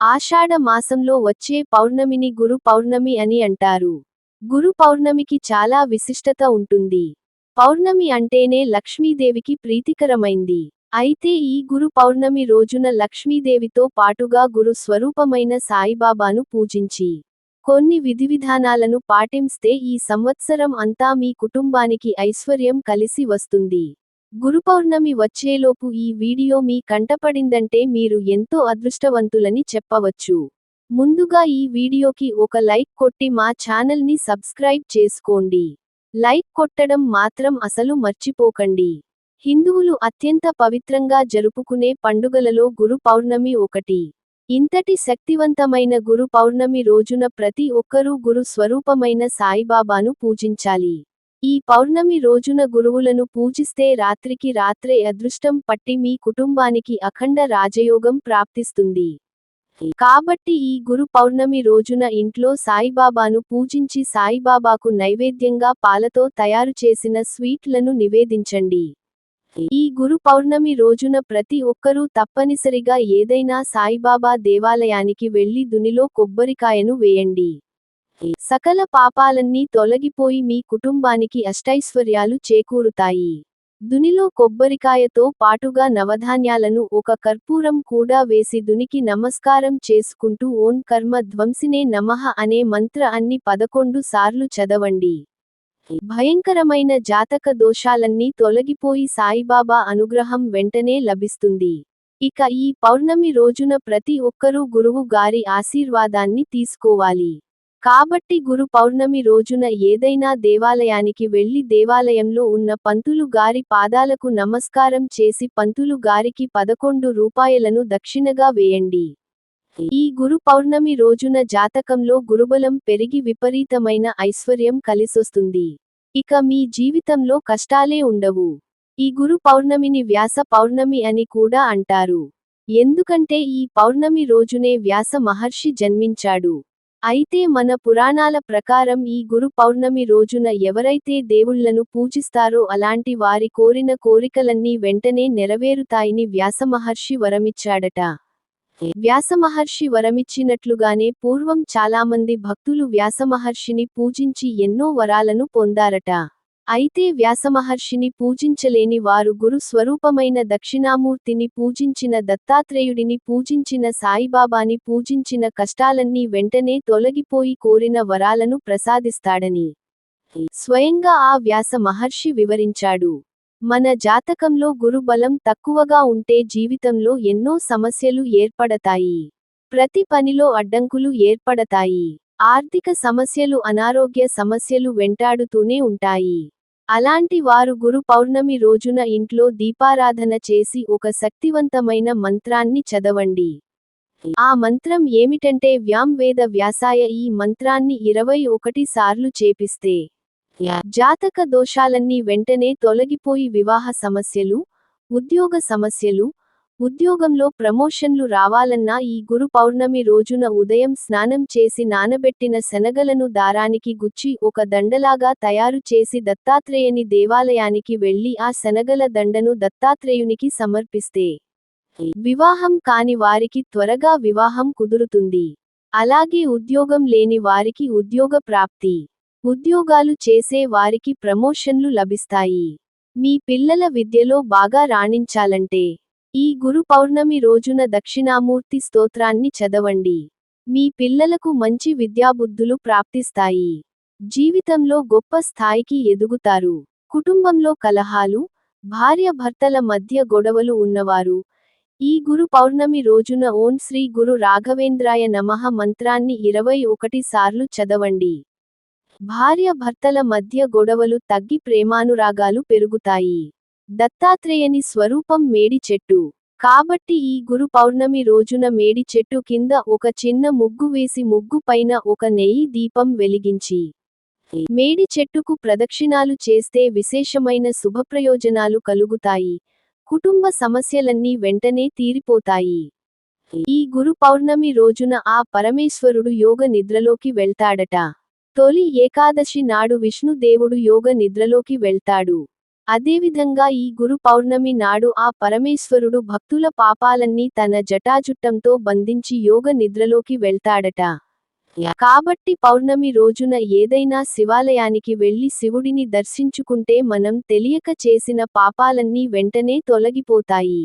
ఆషాఢ మాసంలో వచ్చే పౌర్ణమిని గురు పౌర్ణమి అని అంటారు. గురు పౌర్ణమికి చాలా విశిష్టత ఉంటుంది. పౌర్ణమి అంటేనే లక్ష్మీదేవికి ప్రీతికరమైంది. అయితే ఈ గురు పౌర్ణమి రోజున లక్ష్మీదేవితో పాటుగా గురు స్వరూపమైన సాయిబాబాను పూజించి కొన్ని విధివిధానాలను పాటింస్తే ఈ సంవత్సరం అంతా మీ కుటుంబానికి ఐశ్వర్యం కలిసి వస్తుంది. గురుపౌర్ణమి వచ్చేలోపు ఈ వీడియో మీ కంటపడిందంటే మీరు ఎంతో అదృష్టవంతులని చెప్పవచ్చు. ముందుగా ఈ వీడియోకి ఒక లైక్ కొట్టి మా ఛానల్ని సబ్స్క్రైబ్ చేసుకోండి. లైక్ కొట్టడం మాత్రం అసలు మర్చిపోకండి. హిందువులు అత్యంత పవిత్రంగా జరుపుకునే పండుగలలో గురు పౌర్ణమి ఒకటి. ఇంతటి శక్తివంతమైన గురు పౌర్ణమి రోజున ప్రతి ఒక్కరూ గురు స్వరూపమైన సాయిబాబాను పూజించాలి. ఈ పౌర్ణమి రోజున గురువులను పూజిస్తే రాత్రికి రాత్రే అదృష్టం పట్టి మీ కుటుంబానికి అఖండ రాజయోగం ప్రాప్తిస్తుంది. కాబట్టి ఈ గురు పౌర్ణమి రోజున ఇంట్లో సాయిబాబాను పూజించి సాయిబాబాకు నైవేద్యంగా పాలతో తయారు చేసిన స్వీట్లను నివేదించండి. ఈ గురు పౌర్ణమి రోజున ప్రతి ఒక్కరూ తప్పనిసరిగా ఏదైనా సాయిబాబా దేవాలయానికి వెళ్ళి దునిలో కొబ్బరికాయను వేయండి. సకల పాపాలన్నీ తొలగిపోయి మీ కుటుంబానికి అష్టైశ్వర్యాలు చేకూరుతాయి. దునిలో కొబ్బరికాయతో పాటుగా నవధాన్యాలను ఒక కర్పూరం కూడా వేసి దునికి నమస్కారం చేసుకుంటూ ఓం కర్మ ధ్వంసినే నమః అనే మంత్ర అన్ని పదకొండు సార్లు చదవండి. భయంకరమైన జాతక దోషాలన్నీ తొలగిపోయి సాయిబాబా అనుగ్రహం వెంటనే లభిస్తుంది. ఇక ఈ పౌర్ణమి రోజున ప్రతి ఒక్కరూ గురువు గారి ఆశీర్వాదాన్ని తీసుకోవాలి. కాబట్టి గురు పౌర్ణమి రోజున ఏదైనా దేవాలయానికి వెళ్ళి దేవాలయంలో ఉన్న పంతులు గారి పాదాలకు నమస్కారం చేసి పంతులు గారికి పదకొండు రూపాయలను దక్షిణగా వేయండి. ఈ గురు పౌర్ణమి రోజున జాతకంలో గురుబలం పెరిగి విపరీతమైన ఐశ్వర్యం కలిసొస్తుంది. ఇక మీ జీవితంలో కష్టాలే ఉండవు. ఈ గురు పౌర్ణమిని వ్యాస పౌర్ణమి అని కూడా అంటారు. ఎందుకంటే ఈ పౌర్ణమి రోజునే వ్యాస మహర్షి జన్మించాడు. అయితే మన పురాణాల ప్రకారం ఈ గురు పౌర్ణమి రోజున ఎవరైతే దేవుళ్ళను పూజిస్తారో అలాంటి వారి కోరిన కోరికలన్నీ వెంటనే నెరవేరుతాయని వ్యాసమహర్షి వరమిచ్చాడట. వ్యాసమహర్షి వరమిచ్చినట్లుగానే పూర్వం చాలామంది భక్తులు వ్యాసమహర్షిని పూజించి ఎన్నో వరాలను పొందారట. అయితే వ్యాసమహర్షిని పూజించలేని వారు గురు స్వరూపమైన దక్షిణామూర్తిని పూజించిన దత్తాత్రేయుడిని పూజించిన సాయిబాబాని పూజించిన కష్టాలన్నీ వెంటనే తొలగిపోయి కోరిన వరాలను ప్రసాదిస్తాడని స్వయంగా ఆ వ్యాస మహర్షి వివరించాడు. మన జాతకంలో గురుబలం తక్కువగా ఉంటే జీవితంలో ఎన్నో సమస్యలు ఏర్పడతాయి. ప్రతి పనిలో అడ్డంకులు ఏర్పడతాయి. ఆర్థిక సమస్యలు అనారోగ్య సమస్యలు వెంటాడుతూనే ఉంటాయి. అలాంటి వారు గురు పౌర్ణమి రోజున ఇంట్లో దీపారాధన చేసి ఒక శక్తివంతమైన మంత్రాన్ని చదవండి. ఆ మంత్రం ఏమిటంటే వ్యాంవేద వ్యాసాయ ఈ మంత్రాన్ని ఇరవై ఒకటి సార్లు చేపిస్తే జాతక దోషాలన్నీ వెంటనే తొలగిపోయి వివాహ సమస్యలు ఉద్యోగ సమస్యలు ఉద్యోగంలో ప్రమోషన్లు రావాలన్నా ఈ గురు పౌర్ణమి రోజున ఉదయం స్నానం చేసి నానబెట్టిన శనగలను దారానికి గుచ్చి ఒక దండలాగా తయారు చేసి దత్తాత్రేయని దేవాలయానికి వెళ్ళి ఆ శనగల దండను దత్తాత్రేయునికి సమర్పిస్తే వివాహం కాని వారికి త్వరగా వివాహం కుదురుతుంది. అలాగే ఉద్యోగం లేని వారికి ఉద్యోగ ప్రాప్తి. ఉద్యోగాలు చేసే వారికి ప్రమోషన్లు లభిస్తాయి. మీ పిల్లల విద్యలో బాగా రాణించాలంటే ఈ గురు పౌర్ణమి రోజున దక్షిణామూర్తి స్తోత్రాన్ని చదవండి. మీ పిల్లలకు మంచి విద్యాబుద్ధులు ప్రాప్తిస్తాయి. జీవితంలో గొప్ప స్థాయికి ఎదుగుతారు. కుటుంబంలో కలహాలు భార్య భర్తల మధ్య గొడవలు ఉన్నవారు ఈ గురు పౌర్ణమి రోజున ఓం శ్రీ గురు రాఘవేంద్రాయ నమః మంత్రాన్ని ఇరవై ఒకటి సార్లు చదవండి. భార్య భర్తల మధ్య గొడవలు తగ్గి ప్రేమానురాగాలు పెరుగుతాయి. దత్తాత్రేయని స్వరూపం మేడి చెట్టు. కాబట్టి ఈ గురు పౌర్ణమి రోజున మేడి చెట్టు కింద ఒక చిన్న ముగ్గు వేసి ముగ్గు పైన ఒక నెయ్యి దీపం వెలిగించి మేడి చెట్టుకు ప్రదక్షిణాలు చేస్తే విశేషమైన శుభప్రయోజనాలు కలుగుతాయి. కుటుంబ సమస్యలన్నీ వెంటనే తీరిపోతాయి. ఈ గురు పౌర్ణమి రోజున ఆ పరమేశ్వరుడు యోగ నిద్రలోకి వెళ్తాడట. తొలి ఏకాదశి నాడు విష్ణుదేవుడు యోగ నిద్రలోకి వెళ్తాడు. అదేవిధంగా ఈ గురు పౌర్ణమి నాడు ఆ పరమేశ్వరుడు భక్తుల పాపాలన్నీ తన జటాజుట్టంతో బంధించి యోగ నిద్రలోకి వెళ్తాడట. కాబట్టి పౌర్ణమి రోజున ఏదైనా శివాలయానికి వెళ్ళి శివుడిని దర్శించుకుంటే మనం తెలియక చేసిన పాపాలన్నీ వెంటనే తొలగిపోతాయి.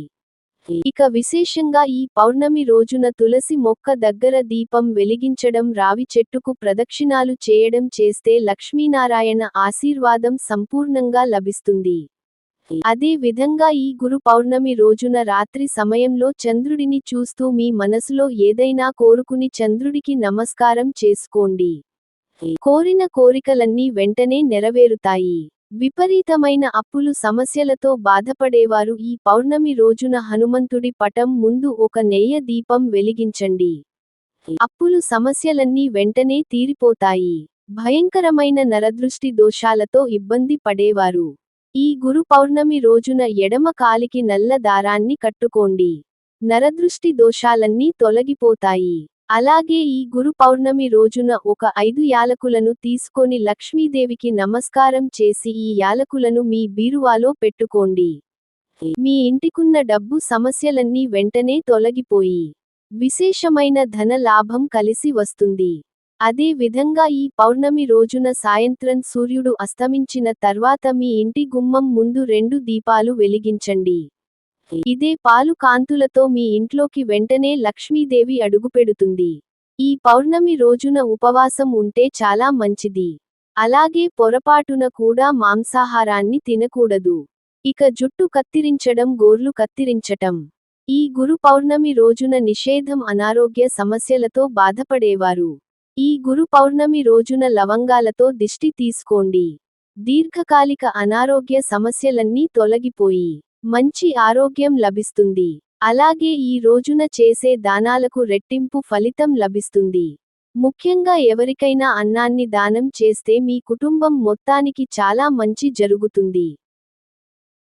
ఇక విశేషంగా ఈ పౌర్ణమి రోజున తులసి మొక్క దగ్గర దీపం వెలిగించడం రావి చెట్టుకు ప్రదక్షిణాలు చేయడం చేస్తే లక్ష్మీనారాయణ ఆశీర్వాదం సంపూర్ణంగా లభిస్తుంది. అదే విధంగా ఈ గురు పౌర్ణమి రోజున రాత్రి సమయంలో చంద్రుడిని చూస్తూ మీ మనసులో ఏదైనా కోరుకుని చంద్రుడికి నమస్కారం చేసుకోండి. కోరిన కోరికలన్నీ వెంటనే నెరవేరుతాయి. విపరీతమైన అప్పులు సమస్యలతో బాధపడేవారు ఈ పౌర్ణమి రోజున హనుమంతుడి పటం ముందు ఒక నెయ్య దీపం వెలిగించండి. అప్పులు సమస్యలన్నీ వెంటనే తీరిపోతాయి. భయంకరమైన నరదృష్టి దోషాలతో ఇబ్బంది పడేవారు. ఈ గురు పౌర్ణమి రోజున ఎడమ కాలికి నల్ల దారాన్ని కట్టుకోండి. నరదృష్టి దోషాలన్నీ తొలగిపోతాయి. అలాగే ఈ గురు పౌర్ణమి రోజున ఒక ఐదు యాలకులను తీసుకొని లక్ష్మీదేవికి నమస్కారం చేసి ఈ యాలకులను మీ బీరువాలో పెట్టుకోండి. మీ ఇంటికున్న డబ్బు సమస్యలన్నీ వెంటనే తొలగిపోయి విశేషమైన ధన లాభం కలిసి వస్తుంది. అదే విధంగా ఈ పౌర్ణమి రోజున సాయంత్రం సూర్యుడు అస్తమించిన తర్వాత మీ ఇంటి గుమ్మం ముందు రెండు దీపాలు వెలిగించండి. ఇదే పాలు కాంతులతో మీ ఇంట్లోకి వెంటనే లక్ష్మీదేవి అడుగుపెడుతుంది. ఈ పౌర్ణమి రోజున ఉపవాసం ఉంటే చాలా మంచిది. అలాగే పొరపాటున కూడా మాంసాహారాన్ని తినకూడదు. ఇక జుట్టు కత్తిరించడం గోర్లు కత్తిరించటం. ఈ గురు పౌర్ణమి రోజున నిషేధం అనారోగ్య సమస్యలతో బాధపడేవారు. ఈ గురు పౌర్ణమి రోజున లవంగాలతో దిష్టి తీసుకోండి. దీర్ఘకాలిక అనారోగ్య సమస్యలన్నీ తొలగిపోయి మంచి ఆరోగ్యం లభిస్తుంది. అలాగే ఈ రోజున చేసే దానాలకు రెట్టింపు ఫలితం లభిస్తుంది. ముఖ్యంగా ఎవరికైనా అన్నాన్ని దానం చేస్తే మీ కుటుంబం మొత్తానికి చాలా మంచి జరుగుతుంది.